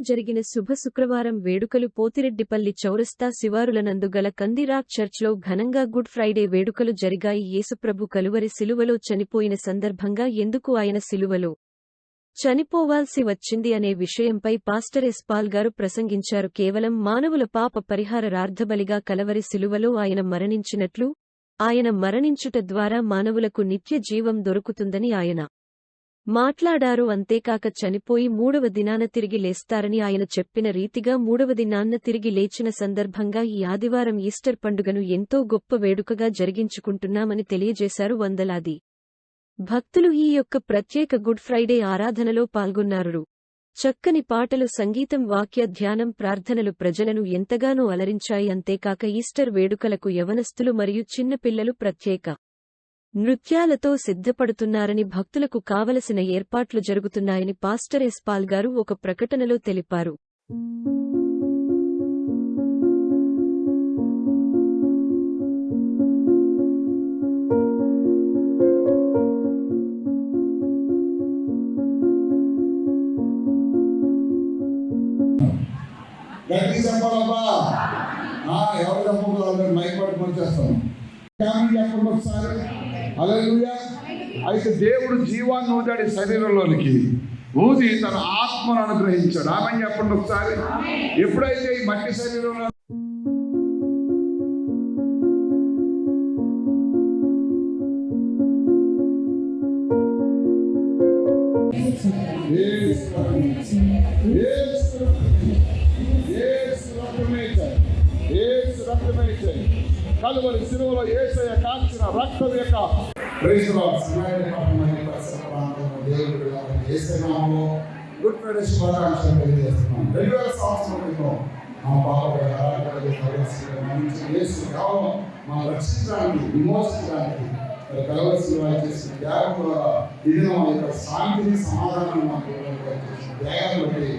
జరిగిన శుభ శుక్రవారం వేడుకలు పోతిరెడ్డిపల్లి చౌరస్తా శివారులనందు గల కందిరాక్ చర్చ్లో ఘనంగా గుడ్ ఫ్రైడే వేడుకలు జరిగాయి. యేసుప్రభు కలువరి సిలువలో చనిపోయిన సందర్భంగా ఎందుకు ఆయన సిలువలో చనిపోవాల్సి వచ్చింది అనే విషయంపై పాస్టర్ ఎస్పాల్ గారు ప్రసంగించారు. కేవలం మానవుల పాప పరిహారార్థబలిగా కలవరి సిలువలో ఆయన మరణించినట్లు ఆయన మరణించుట ద్వారా మానవులకు నిత్య జీవం దొరుకుతుందని ఆయన మాట్లాడారు అంతేకాక చనిపోయి మూడవ దినాన తిరిగి లేస్తారని ఆయన చెప్పిన రీతిగా మూడవ దినాన్న తిరిగి లేచిన సందర్భంగా ఈ ఆదివారం ఈస్టర్ పండుగను ఎంతో గొప్ప వేడుకగా జరిగించుకుంటున్నామని తెలియజేశారు వందలాది భక్తులు ఈ యొక్క ప్రత్యేక గుడ్ ఫ్రైడే ఆరాధనలో పాల్గొన్నారు చక్కని పాటలు సంగీతం వాక్య ధ్యానం ప్రార్థనలు ప్రజలను ఎంతగానో అలరించాయి. అంతేకాక ఈస్టర్ వేడుకలకు యవనస్తులు మరియు చిన్నపిల్లలు ప్రత్యేక నృత్యాలతో సిద్ధపడుతున్నారని భక్తులకు కావలసిన ఏర్పాట్లు జరుగుతున్నాయని పాస్టర్ ఎస్పాల్ గారు ఒక ప్రకటనలో తెలిపారు. ఎవరు చెప్పకూడదు మైక్ పట్టుకొని చేస్తాం ఫ్యామిలీ చెప్పండి ఒకసారి హల్లెలూయా అయితే దేవుడు జీవాన్ని ఊదాడు శరీరంలోనికి ఊది తన ఆత్మను అనుగ్రహించాడు. ఆమె చెప్పండి ఒకసారి. ఎప్పుడైతే ఈ మట్టి శరీరంలో Yes, Yes, కలువరి శిలువలో ఏసయ కాల్చిన రక్తం యొక్క గుడ్ ఫ్రైడే శుభాకాంక్షలు తెలియజేస్తున్నాం రెండు వేల సంవత్సరం క్రితం మా కేవలం మనం రక్షించడానికి విమోచించడానికి మరి కలవరి చేసిన త్యాగం ద్వారా ఇది యొక్క శాంతిని సమాధానం మాకు బట్టి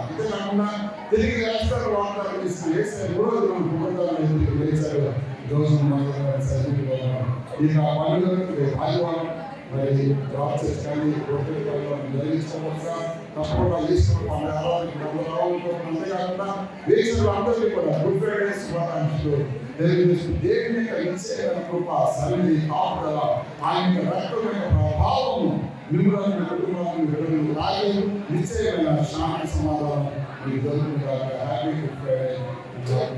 అంతేకాకుండా తిరిగి రాష్ట్రాలు వాగ్దానం చేసిన యేసయ్య మూడో దినం పునరుద్ధానం లేచారు ఇక మరి డ్రాప్ చేసి కానీ తప్పకుండా ఈశ్వర అంతేకాకుండా దేశంలో అందరికీ కూడా గుడ్ ఫ్రైడే శుభాకాంక్షలు తెలియజేస్తూ దేవుని యొక్క కృప సరిని కాపుదల ఆయన రక్తమైన ప్రభావము మిమ్మల్ని మీ కుటుంబాన్ని విడుదల రాగే నిశ్చయమైన శాంతి సమాధానం మీకు దొరుకుతుంది హ్యాపీ గుడ్ ఫ్రైడే హ్యాపీ